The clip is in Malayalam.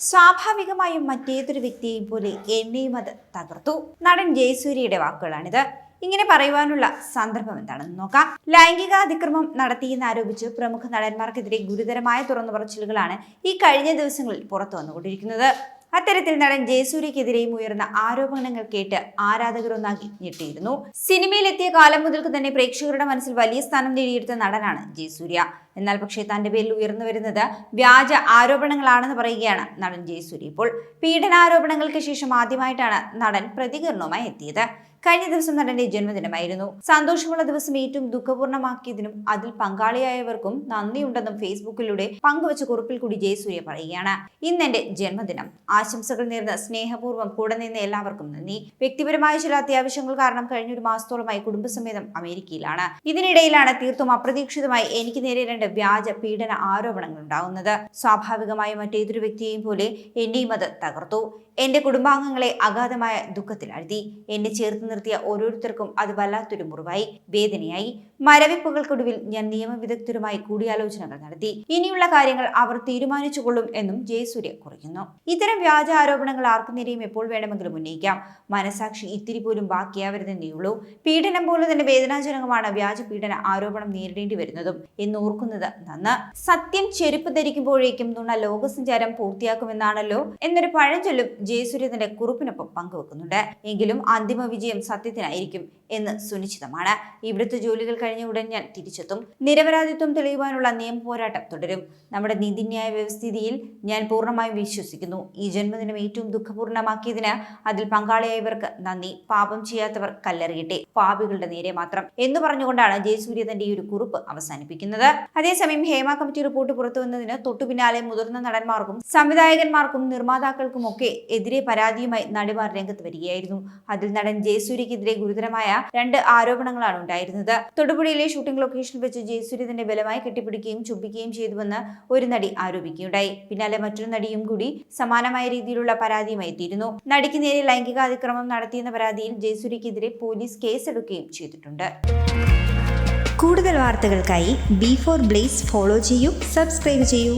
സ്വാഭാവികമായും മറ്റേതൊരു വ്യക്തിയെയും പോലെ എന്നെയും അത് തകർത്തു. നടൻ ജയസൂര്യയുടെ വാക്കുകളാണിത്. ഇങ്ങനെ പറയുവാനുള്ള സന്ദർഭം എന്താണെന്ന് നോക്കാം. ലൈംഗിക അതിക്രമം നടത്തിയെന്ന് ആരോപിച്ച് പ്രമുഖ നടന്മാർക്കെതിരെ ഗുരുതരമായ തുറന്നു പറച്ചിലുകളാണ് ഈ കഴിഞ്ഞ ദിവസങ്ങളിൽ പുറത്തു വന്നുകൊണ്ടിരിക്കുന്നത് അത്തരത്തിൽ നടൻ ജയസൂര്യക്കെതിരെയും ഉയർന്ന ആരോപണങ്ങൾ കേട്ട് ആരാധകർ ഒന്നാകി ഞെട്ടിയിരുന്നു. സിനിമയിലെത്തിയ കാലം മുതൽക്ക് തന്നെ പ്രേക്ഷകരുടെ മനസ്സിൽ വലിയ സ്ഥാനം നേടിയെടുത്ത നടനാണ് ജയസൂര്യ. എന്നാൽ പക്ഷേ തന്റെ പേരിൽ ഉയർന്നു വരുന്നത് വ്യാജ ആരോപണങ്ങളാണെന്ന് പറയുകയാണ് നടൻ ജയസൂര്യ. ഇപ്പോൾ പീഡനാരോപണങ്ങൾക്ക് ശേഷം ആദ്യമായിട്ടാണ് നടൻ പ്രതികരണവുമായി എത്തിയത്. കഴിഞ്ഞ ദിവസം നടന്റെ ജന്മദിനമായിരുന്നു. സന്തോഷമുള്ള ദിവസം ഏറ്റവും ദുഃഖപൂർണമാക്കിയതിനും അതിൽ പങ്കാളിയായവർക്കും നന്ദിയുണ്ടെന്നും ഫേസ്ബുക്കിലൂടെ പങ്കുവച്ച കുറിപ്പിൽ കൂടി ജയസൂര്യ പറയുകയാണ്. ഇന്ന് എന്റെ ജന്മദിനം. ആശംസകൾ നേർന്ന സ്നേഹപൂർവം കൂടെ നിന്ന് എല്ലാവർക്കും നന്ദി. വ്യക്തിപരമായ ചില അത്യാവശ്യങ്ങൾ കാരണം കഴിഞ്ഞ ഒരു മാസത്തോളമായി കുടുംബസമേതം അമേരിക്കയിലാണ്. ഇതിനിടയിലാണ് തീർത്തും അപ്രതീക്ഷിതമായി എനിക്ക് നേരെ രണ്ട് വ്യാജ പീഡന ആരോപണങ്ങൾ ഉണ്ടാകുന്നത് സ്വാഭാവികമായി മറ്റേതൊരു വ്യക്തിയെയും പോലെ എന്നെയും അത് തകർത്തു. എന്റെ കുടുംബാംഗങ്ങളെ അഗാധമായ ദുഃഖത്തിലാഴ്ത്തി. എന്നെ ചേർത്ത് നിർത്തിയ ഓരോരുത്തർക്കും അത് വല്ലാത്തൊരു മുറിവായി. വേദനയായി. മരവിപ്പുകൾക്കൊടുവിൽ ഞാൻ നിയമവിദഗ്ധരുമായി കൂടിയാലോചനകൾ നടത്തി. ഇനിയുള്ള കാര്യങ്ങൾ അവർ തീരുമാനിച്ചുകൊള്ളും എന്നും ജയസൂര്യ കുറിക്കുന്നു ഇത്തരം വ്യാജ ആരോപണങ്ങൾ ആർക്കുനേരെയും എപ്പോൾ വേണമെങ്കിലും ഉന്നയിക്കാം. മനസാക്ഷി ഇത്തിരി പോലും ബാക്കിയാവരുതെന്നേയുള്ളൂ പീഡനം പോലെ തന്നെ വേദനാജനകമാണ് വ്യാജ പീഡന ആരോപണം നേരിടേണ്ടി വരുന്നതും എന്ന് ഓർക്കുന്നത് നന്ന്. സത്യം ചെരുപ്പ് ധരിക്കുമ്പോഴേക്കും നുണ ലോകസഞ്ചാരം പൂർത്തിയാക്കുമെന്നാണല്ലോ എന്നൊരു പഴഞ്ചൊല്ലും ജയസൂര്യ തന്റെ കുറിപ്പിനൊപ്പം പങ്കുവെക്കുന്നുണ്ട്. എങ്കിലും അന്തിമ വിജയം സത്യത്തിനായിരിക്കും എന്ന് സുനിശ്ചിതമാണ്. ഇവിടുത്തെ ജോലികൾ കഴിഞ്ഞ ഉടൻ ഞാൻ തിരിച്ചെത്തും. നിരപരാധിത്വം തെളിയുവാനുള്ള നിയമ പോരാട്ടം തുടരും. നമ്മുടെ നീതിന്യായ വ്യവസ്ഥിതിയിൽ ഞാൻ പൂർണമായും വിശ്വസിക്കുന്നു. ഈ ജന്മദിനം ഏറ്റവും ദുഃഖപൂർണമാക്കിയതിന് അതിൽ പങ്കാളിയായവർക്ക് നന്ദി. പാപം ചെയ്യാത്തവർ കല്ലെറിയട്ടെ. പാപികളുടെ നേരെ മാത്രം എന്ന് പറഞ്ഞുകൊണ്ടാണ് ജയസൂര്യ തന്റെ ഈ ഒരു കുറിപ്പ് അവസാനിപ്പിക്കുന്നത്. അതേസമയം ഹേമ കമ്മിറ്റി റിപ്പോർട്ട് പുറത്തു വന്നതിന് തൊട്ടുപിന്നാലെ മുതിർന്ന നടന്മാർക്കും സംവിധായകന്മാർക്കും നിർമ്മാതാക്കൾക്കും ഒക്കെ എതിരെ പരാതിയുമായി നടിമാർ രംഗത്ത് വരികയായിരുന്നു. അതിൽ നടൻ ജയസൂര്യക്കെതിരെ ഗുരുതരമായ രണ്ട് ആരോപണങ്ങളാണ് ഉണ്ടായിരുന്നത്. തൊടുപുഴയിലെ ഷൂട്ടിംഗ് ലൊക്കേഷനിൽ വെച്ച് ജയസൂര്യ തന്നെ ബലമായി കെട്ടിപ്പിടിക്കുകയും ചുംബിക്കുകയും ചെയ്തുവെന്ന് ഒരു നടി ആരോപിക്കുകയുണ്ടായി. പിന്നാലെ മറ്റൊരു നടിയും കൂടി സമാനമായ രീതിയിലുള്ള പരാതിയുമായി എത്തിയിരുന്നു. നടിക്ക് നേരെ ലൈംഗികാതിക്രമം നടത്തിയെന്ന പരാതിയിൽ ജയസൂര്യക്കെതിരെ പോലീസ് കേസെടുക്കുകയും ചെയ്തിട്ടുണ്ട്. കൂടുതൽ വാർത്തകൾക്കായി ബി ഫോർ ബ്ലേസ് ഫോളോ ചെയ്യൂ സബ്സ്ക്രൈബ് ചെയ്യൂ.